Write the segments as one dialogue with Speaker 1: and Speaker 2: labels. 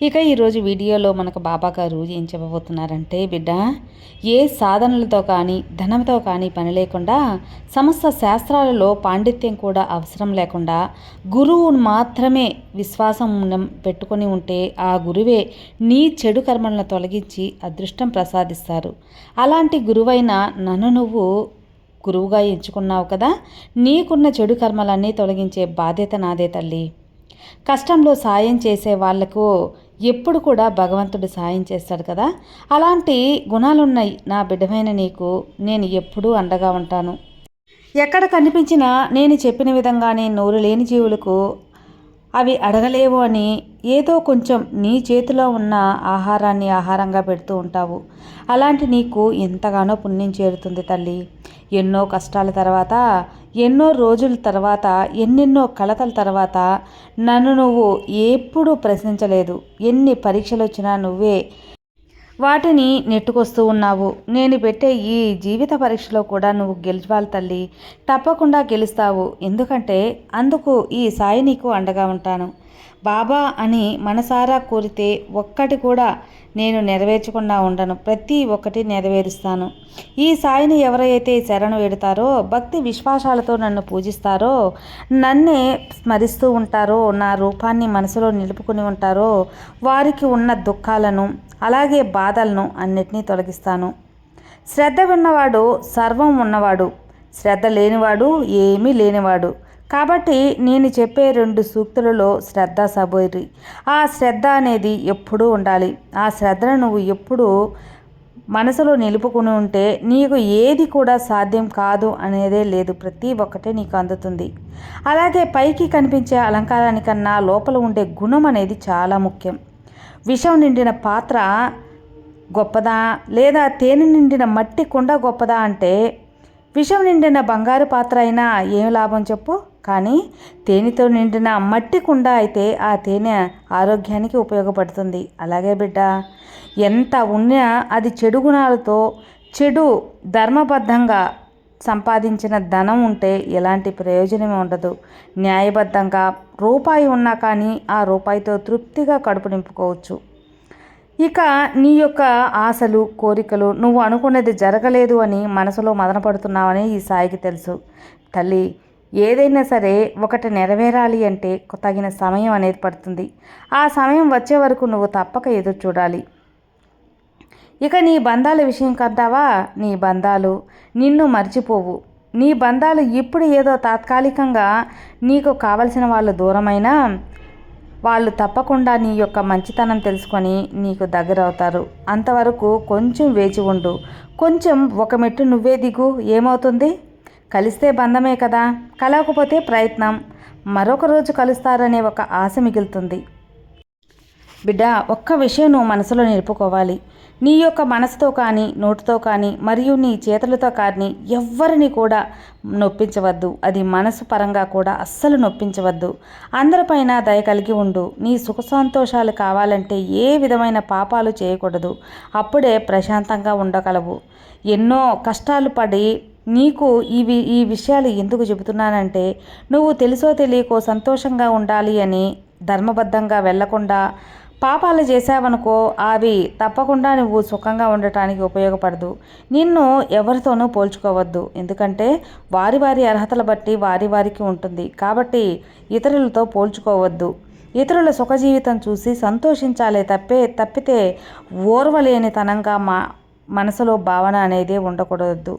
Speaker 1: ఇక ఈరోజు వీడియోలో మనకు బాబా గారు ఏం చెప్పబోతున్నారంటే బిడ్డ ఏ సాధనలతో కానీ ధనంతో కానీ పని లేకుండా సమస్త శాస్త్రాలలో పాండిత్యం కూడా అవసరం లేకుండా గురువును మాత్రమే విశ్వాసం పెట్టుకొని ఉంటే ఆ గురువే నీ చెడు కర్మలను తొలగించి అదృష్టం ప్రసాదిస్తారు. అలాంటి గురువైన నన్ను నువ్వు గురువుగా ఎంచుకున్నావు కదా నీకున్న చెడు కర్మలన్నీ తొలగించే బాధ్యత నాదే తల్లి. కష్టంలో సాయం చేసే వాళ్ళకు ఎప్పుడు కూడా భగవంతుడు సాయం చేస్తాడు కదా? అలాంటి గుణాలున్నాయి నా బిడ్డమైన నీకు. నేను ఎప్పుడూ అండగా ఉంటాను. ఎక్కడ కనిపించినా నేను చెప్పిన విధంగానే నోరు లేని జీవులకు అవి అడగలేవు అని ఏదో కొంచెం నీ చేతిలో ఉన్న ఆహారాన్ని ఆహారంగా పెడుతూ ఉంటావు. అలాంటి నీకు ఎంతగానో పుణ్యం చేరుతుంది తల్లి. ఎన్నో కష్టాల తర్వాత ఎన్నో రోజుల తర్వాత ఎన్నెన్నో కలతల తర్వాత నన్ను నువ్వు ఎప్పుడూ ప్రశ్నించలేదు. ఎన్ని పరీక్షలు వచ్చినా నువ్వే వాటిని నెట్టుకొస్తూ ఉన్నావు. నేను పెట్టే ఈ జీవిత పరీక్షలో కూడా నువ్వు గెలిచాలి తల్లి. తప్పకుండా గెలుస్తావు. ఎందుకంటే అందుకు ఈ సాయి నీకు అండగా ఉంటాను. బాబా అని మనసారా కోరితే ఒక్కటి కూడా నేను నెరవేర్చకుండా ఉండను. ప్రతి ఒక్కటి నెరవేరుస్తాను. ఈ సాయిని ఎవరైతే శరణు వేడుతారో భక్తి విశ్వాసాలతో నన్ను పూజిస్తారో నన్నే స్మరిస్తూ ఉంటారో నా రూపాన్ని మనసులో నిలుపుకుని ఉంటారో వారికి ఉన్న దుఃఖాలను అలాగే బాధలను అన్నిటినీ తొలగిస్తాను. శ్రద్ధ ఉన్నవాడు సర్వం ఉన్నవాడు. శ్రద్ధ లేనివాడు ఏమీ లేనివాడు. కాబట్టి నేను చెప్పే రెండు సూక్తులలో శ్రద్ధ సబోరి. ఆ శ్రద్ధ అనేది ఎప్పుడూ ఉండాలి. ఆ శ్రద్ధను నువ్వు ఎప్పుడూ మనసులో నిలుపుకుని ఉంటే నీకు ఏది కూడా సాధ్యం కాదు అనేదే లేదు. ప్రతి ఒక్కటే నీకు అందుతుంది. అలాగే పైకి కనిపించే అలంకారానికన్నా లోపల ఉండే గుణం అనేది చాలా ముఖ్యం. విషం నిండిన పాత్ర గొప్పదా? లేదా తేనె నిండిన మట్టి కుండ గొప్పదా అంటే విషం నిండిన బంగారు పాత్ర అయినా ఏం లాభం చెప్పు? కానీ తేనెతో నిండిన మట్టి కుండ అయితే ఆ తేనె ఆరోగ్యానికి ఉపయోగపడుతుంది. అలాగే బిడ్డ ఎంత ఉన్నా అది చెడు గుణాలతో చెడు ధర్మబద్ధంగా సంపాదించిన ధనం ఉంటే ఎలాంటి ప్రయోజనం ఉండదు. న్యాయబద్ధంగా రూపాయి ఉన్నా కానీ ఆ రూపాయితో తృప్తిగా కడుపు నింపుకోవచ్చు. ఇక నీ యొక్క ఆశలు కోరికలు నువ్వు అనుకున్నది జరగలేదు అని మనసులో మదనపడుతున్నావని ఈ సాయికి తెలుసు. తల్లి ఏదైనా సరే ఒకటి నెరవేరాలి అంటే తగిన సమయం అనేది పడుతుంది. ఆ సమయం వచ్చే వరకు నువ్వు తప్పక ఎదురు చూడాలి. ఇక నీ బంధాల విషయం కద్దావా? నీ బంధాలు నిన్ను మర్చిపోవు. నీ బంధాలు ఇప్పుడు ఏదో తాత్కాలికంగా నీకు కావలసిన వాళ్ళు దూరమైనా వాళ్ళు తప్పకుండా నీ యొక్క మంచితనం తెలుసుకొని నీకు దగ్గర అవుతారు అంతవరకు కొంచెం వేచి ఉండు. కొంచెం ఒక మెట్టు నువ్వే దిగు. ఏమవుతుంది? కలిస్తే బంధమే కదా? కలవకపోతే ప్రయత్నం. మరొక రోజు కలుస్తారనే ఒక ఆశ మిగులుతుంది. బిడ్డ ఒక్క విషయం నువ్వు మనసులో నిలుపుకోవాలి. నీ యొక్క మనసుతో కానీ నోటితో కానీ మరియు నీ చేతులతో కానీ ఎవ్వరిని కూడా నొప్పించవద్దు. అది మనసు పరంగా కూడా అస్సలు నొప్పించవద్దు. అందరిపైన దయ కలిగి ఉండు. నీ సుఖ సంతోషాలు కావాలంటే ఏ విధమైన పాపాలు చేయకూడదు. అప్పుడే ప్రశాంతంగా ఉండగలవు. ఎన్నో కష్టాలు పడి నీకు ఇవి ఈ విషయాలు ఎందుకు చెబుతున్నానంటే నువ్వు తెలుసో తెలియకో సంతోషంగా ఉండాలి అని ధర్మబద్ధంగా వెళ్ళకుండా పాపాలు చేశావనుకో అవి తప్పకుండా నువ్వు సుఖంగా ఉండటానికి ఉపయోగపడదు. నిన్ను ఎవరితోనూ పోల్చుకోవద్దు. ఎందుకంటే వారి వారి అర్హతల బట్టి వారి వారికి ఉంటుంది. కాబట్టి ఇతరులతో పోల్చుకోవద్దు. ఇతరుల సుఖ జీవితం చూసి సంతోషించాలే తప్పే తప్పితే ఓర్వలేనితనంగా మా మనసులో భావన అనేది ఉండకూడదు.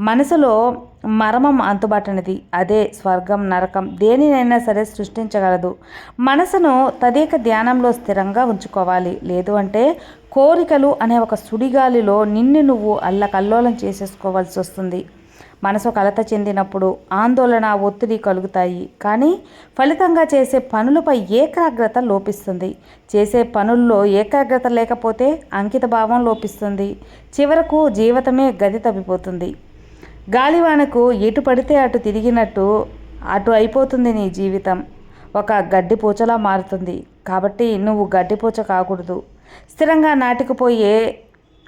Speaker 1: మనసులో మర్మం అంతుబాటనిది అదే స్వర్గం నరకం దేనినైనా సరే సృష్టించగలదు. మనసును తదేక ధ్యానంలో స్థిరంగా ఉంచుకోవాలి. లేదు అంటే కోరికలు అనే ఒక సుడిగాలిలో నిన్ను నువ్వు అల్లకల్లోలం చేసేసుకోవాల్సి వస్తుంది మనసు కలత చెందినప్పుడు ఆందోళన ఒత్తిడి కలుగుతాయి. కానీ ఫలితంగా చేసే పనులపై ఏకాగ్రత లోపిస్తుంది. చేసే పనుల్లో ఏకాగ్రత లేకపోతే అంకిత భావం లోపిస్తుంది. చివరకు జీవితమే గది తప్పిపోతుంది గాలివానకు ఎటు పడితే అటు తిరిగినట్టు అటు అయిపోతుంది నీ జీవితం. ఒక గడ్డిపూచలా మారుతుంది. కాబట్టి నువ్వు గడ్డిపూచ కాకూడదు. స్థిరంగా నాటుకుపోయే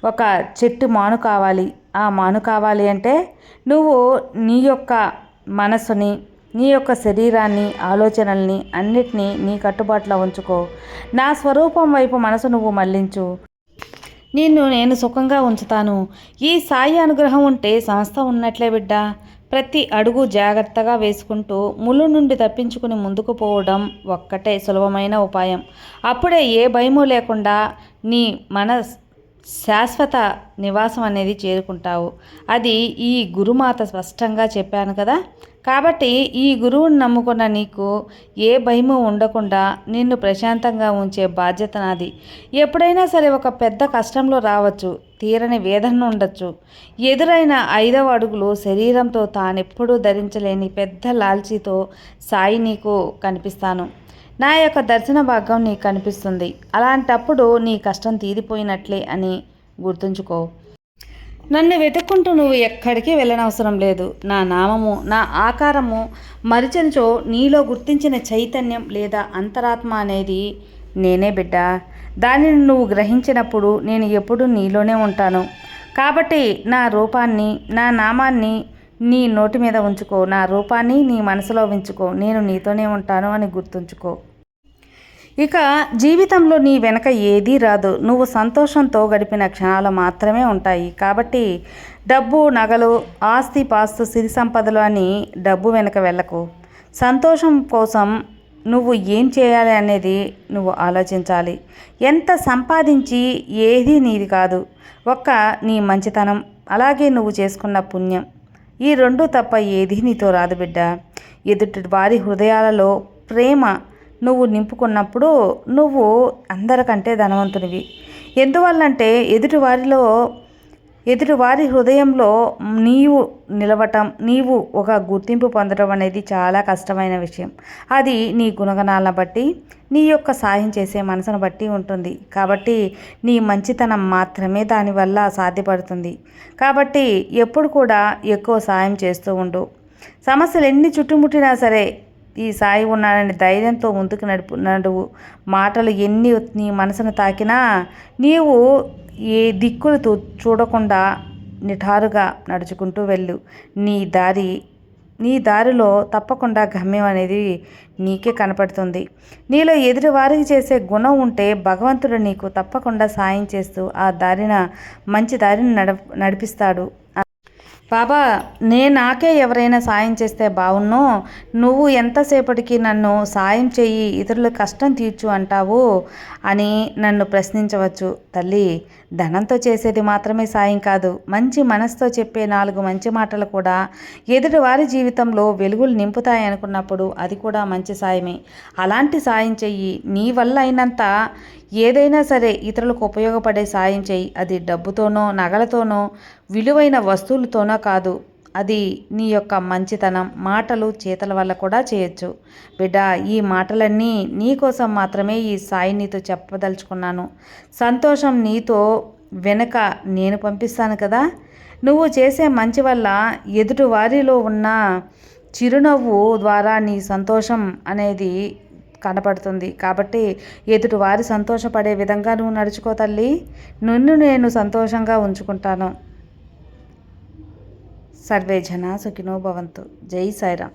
Speaker 1: ఒక చెట్టు మాను కావాలి. ఆ మాను కావాలి అంటే నువ్వు నీ యొక్క మనసుని నీ యొక్క శరీరాన్ని ఆలోచనల్ని అన్నిటినీ నీ కట్టుబాటులో ఉంచుకో. నా స్వరూపం వైపు మనసు నువ్వు మళ్ళించు. నిన్ను నేను సుఖంగా ఉంచుతాను. ఈ సాయి అనుగ్రహం ఉంటే సంస్థ ఉన్నట్లే బిడ్డ. ప్రతి అడుగు జాగ్రత్తగా వేసుకుంటూ ముళ్ళు నుండి తప్పించుకుని ముందుకు పోవడం ఒక్కటే సులభమైన ఉపాయం. అప్పుడే ఏ భయము లేకుండా నీ మన శాశ్వత నివాసం అనేది చేరుకుంటావు. అది ఈ గురుమాత స్పష్టంగా చెప్పాను కదా. కాబట్టి ఈ గురువుని నమ్ముకున్న నీకు ఏ భయము ఉండకుండా నిన్ను ప్రశాంతంగా ఉంచే బాధ్యత నాది. ఎప్పుడైనా సరే ఒక పెద్ద కష్టంలో రావచ్చు తీరని వేదన ఉండొచ్చు. ఎదురైన ఐదవ అడుగులు శరీరంతో తానెప్పుడూ ధరించలేని పెద్ద లాల్చీతో సాయి నీకు కనిపిస్తాను. నా యొక్క దర్శన భాగం నీకు కనిపిస్తుంది. అలాంటప్పుడు నీ కష్టం తీరిపోయినట్లే అని గుర్తుంచుకో. నన్ను వెతుక్కుంటూ నువ్వు ఎక్కడికి వెళ్ళనవసరం లేదు. నా నామము నా ఆకారము మరిచనిచో నీలో గుర్తించిన చైతన్యం లేదా అంతరాత్మ అనేది నేనే బిడ్డ. దానిని నువ్వు గ్రహించినప్పుడు నేను ఎప్పుడూ నీలోనే ఉంటాను. కాబట్టి నా రూపాన్ని నా నామాన్ని నీ నోటి మీద ఉంచుకో నా రూపాన్ని నీ మనసులో ఉంచుకో నేను నీతోనే ఉంటాను అని గుర్తుంచుకో. ఇక జీవితంలో నీ వెనక ఏదీ రాదు. నువ్వు సంతోషంతో గడిపిన క్షణాలు మాత్రమే ఉంటాయి. కాబట్టి డబ్బు నగలు ఆస్తి పాస్తు సిరి సంపదలు అని డబ్బు వెనక వెళ్ళకు. సంతోషం కోసం నువ్వు ఏం చేయాలి అనేది నువ్వు ఆలోచించాలి. ఎంత సంపాదించి ఏది నీది కాదు. ఒక్క నీ మంచితనం అలాగే నువ్వు చేసుకున్న పుణ్యం. ఈ రెండు తప్ప ఏది నీతో రాదు బిడ్డ. ఎదుటి వారి హృదయాలలో ప్రేమ నువ్వు నింపుకున్నప్పుడు నువ్వు అందరికంటే ధనవంతునివి. ఎందువల్లంటే ఎదుటివారిలో ఎదుటివారి హృదయంలో నీవు నిలవటం నీవు ఒక గుర్తింపు పొందడం అనేది చాలా కష్టమైన విషయం. అది నీ గుణగణాలను బట్టి నీ యొక్క సాయం చేసే మనసును బట్టి ఉంటుంది. కాబట్టి నీ మంచితనం మాత్రమే దానివల్ల సాధ్యపడుతుంది. కాబట్టి ఎప్పుడు కూడా ఎక్కువ సాయం చేస్తూ ఉండు. సమస్యలు ఎన్ని చుట్టుముట్టినా సరే ఈ సాయి ఉన్నానని ధైర్యంతో ముందుకు నడుపు నడువు. మాటలు ఎన్ని నీ మనసును తాకినా నీవు ఏ దిక్కులు చూడకుండా నిఠారుగా నడుచుకుంటూ వెళ్ళు. నీ దారి నీ దారిలో తప్పకుండా గమ్యం అనేది నీకే కనపడుతుంది. నీలో ఎదుటివారికి చేసే గుణం ఉంటే భగవంతుడు నీకు తప్పకుండా సాయం చేస్తూ ఆ దారిన మంచి దారిని నడ నడిపిస్తాడు. బాబా నే నాకే ఎవరైనా సాయం చేస్తే బావున్నో? నువ్వు ఎంతసేపటికి నన్ను సాయం చెయ్యి ఇతరుల కష్టం తీర్చు అంటావు అని నన్ను ప్రశ్నించవచ్చు. తల్లి ధనంతో చేసేది మాత్రమే సాయం కాదు. మంచి మనసుతో చెప్పే నాలుగు మంచి మాటలు కూడా ఎదుటి వారి జీవితంలో వెలుగులు నింపుతాయి అనుకున్నప్పుడు అది కూడా మంచి సాయమే. అలాంటి సాయం చెయ్యి. నీ వల్ల అయినంత ఏదైనా సరే ఇతరులకు ఉపయోగపడే సాయం చేయి. అది డబ్బుతోనో నగలతోనో విలువైన వస్తువులతోనో కాదు. అది నీ యొక్క మంచితనం మాటలు చేతల వల్ల కూడా చేయొచ్చు. బిడ్డ ఈ మాటలన్నీ నీ కోసం మాత్రమే ఈ సాయి నీతో చెప్పదలుచుకున్నాను. సంతోషం నీతో వెనక నేను పంపిస్తాను కదా? నువ్వు చేసే మంచి వల్ల ఎదుటి వారిలో ఉన్న చిరునవ్వు ద్వారా నీ సంతోషం అనేది కనపడుతుంది. కాబట్టి ఎదుటి వారి సంతోషపడే విధంగా నువ్వు నడుచుకో తల్లి. నిన్ను నేను సంతోషంగా ఉంచుకుంటాను. సర్వే జన సుఖినో భవంతు. జై సాయిరామ్.